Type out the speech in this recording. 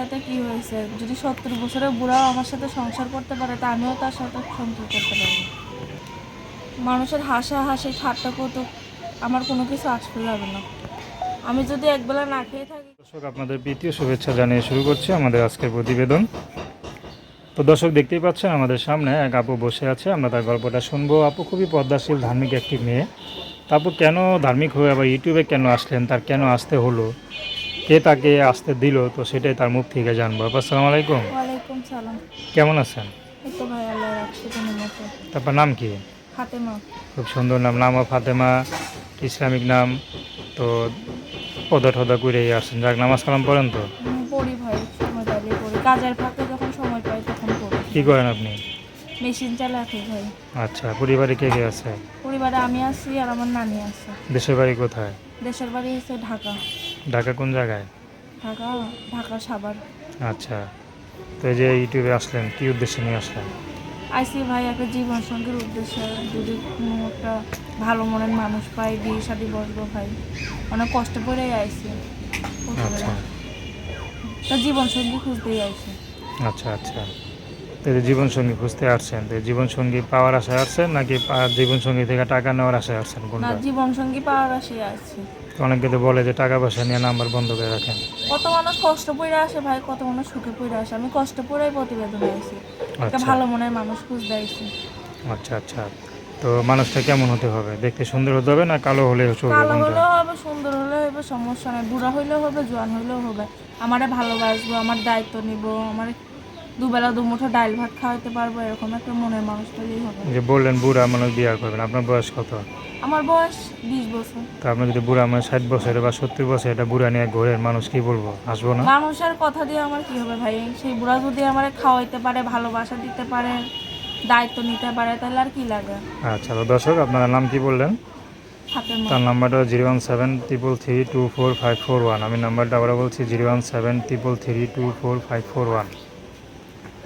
তাতে কি হয়েছে? যদি সত্তর বছরের বুড়াও আমার সাথে সংসার করতে পারে, তা আমিও তার সাথে সংসার করতে পারব। মানুষের হাসা হাসি, ঠাট্টা কৌতুক, আমার কোনো কিছু আসতে যাবে না। আমি যদি একবেলা না খেয়ে থাকি দর্শক, আপনাদের প্রীতীয় শুভেচ্ছা জানিয়ে শুরু করছি আমাদের আজকের প্রতিবেদন। তো দর্শক, দেখতেই পাচ্ছেন আমাদের সামনে এক আপু বসে আছে। আমরা তার গল্পটা শুনব। আপু খুবই পদ্মাশীল, ধার্মিক একটি মেয়ে। তারপর কেন ধার্মিক হয়ে আবার ইউটিউবে কেন আসলেন? তার কেন আসতে হলো? কে তাকে আসতে দিল তো সেটাই তার মুখ থেকে জানব। আসসালামু আলাইকুম। ওয়ালাইকুম সালাম। কেমন আছেন? তারপর নাম কি? হাতে মা খুব সুন্দর নাম। নাম ফাতেমা ইসলামিক নাম। তো পদা ঠদা করে আসছেন। যাক নামাজ কালাম পড়েন তো? পড়ি ভাই সময় পাইলে পড়ি। কাজের ফাঁকে যখন সময় পাই তখন পড়ি। কী করেন আপনি? মেশিন চালাকি ভাই। আচ্ছা পরিবারে কে কে আছে? পরিবারে আমি আছি আর আমার নানি আছে। দেশের বাড়ি কোথায়? দেশের বাড়ি হচ্ছে ঢাকা। ঢাকা কোন জায়গায়? ঢাকা ঢাকা সাভার। আচ্ছা তো এই যে ইউটিউবে আসলেন কি উদ্দেশ্যে নিয়ে আসলেন? আইসি ভাই একটা জীবন সঙ্গীর উদ্দেশ্যে যদি কোনো একটা ভালো মনের মানুষ পাই বিয়ে শাদি বসবো ভাই। অনেক কষ্ট করেই আইসি। আচ্ছা। তা জীবন সঙ্গী খুঁজতেই আইসি। আচ্ছা আচ্ছা। তো এই যে জীবনসঙ্গী খুঁজতে আসছেন? তো জীবনসঙ্গী পাওয়ার আশায় আসছেন নাকি জীবনসঙ্গী থেকে টাকা নেওয়ার আশায় আসছেন? কোনটা? জীবন সঙ্গী পাওয়ার আসে আইসি তো অনেকে তো বলে যে টাকা পয়সা নিয়ে নাম্বার বন্ধ করে রাখেন। কত মানুষ কষ্ট পড়ে আসে ভাই কত মানুষ সুখে পড়ে আসে। আমি কষ্ট পড়েই প্রতিবেদন আইসি একটা আচ্ছা। ভালো মনের মানুষ খুঁজতে আইসি আচ্ছা আচ্ছা। তো মানুষটা কেমন হতে হবে? দেখতে সুন্দর হতে হবে না কালো হলে চলবে কালো হলেও হবে সুন্দর হলেও হবে সমস্যা নাই। বুড়া হইলেও হবে জোয়ান হইলেও হবে। আমারে ভালোবাসবো আমার দায়িত্ব নিব আমার দুবেলা দুমুঠো ডাল ভাত খাওয়াতে পারব এরকম একটা মনের মানুষ পেলেই হবে যে বললেন বুড়া মানুষ বিয়ে করবেন আপনার বয়স কত? আমার বয়স বিশ বছর। তো আপনি যদি বুড়া মানুষ ষাট বছরে বা সত্তর বছর এটা বুড়া নিয়ে ঘোরেন মানুষ কি বলব? আসব না? মানুষের কথা দিয়ে আমার কি হবে ভাই? সেই বুড়া যদি আমার খাওয়াইতে পারে ভালোবাসা দিতে পারে দায়িত্ব নিতে পারে তাহলে আর কি লাগে? আচ্ছা তো দর্শক আপনার নাম কি বললেন? তার নাম্বারটা zero one seven triple three two four five four one. আমি নাম্বারটা আবার বলছি zero one seven triple three two four five four one.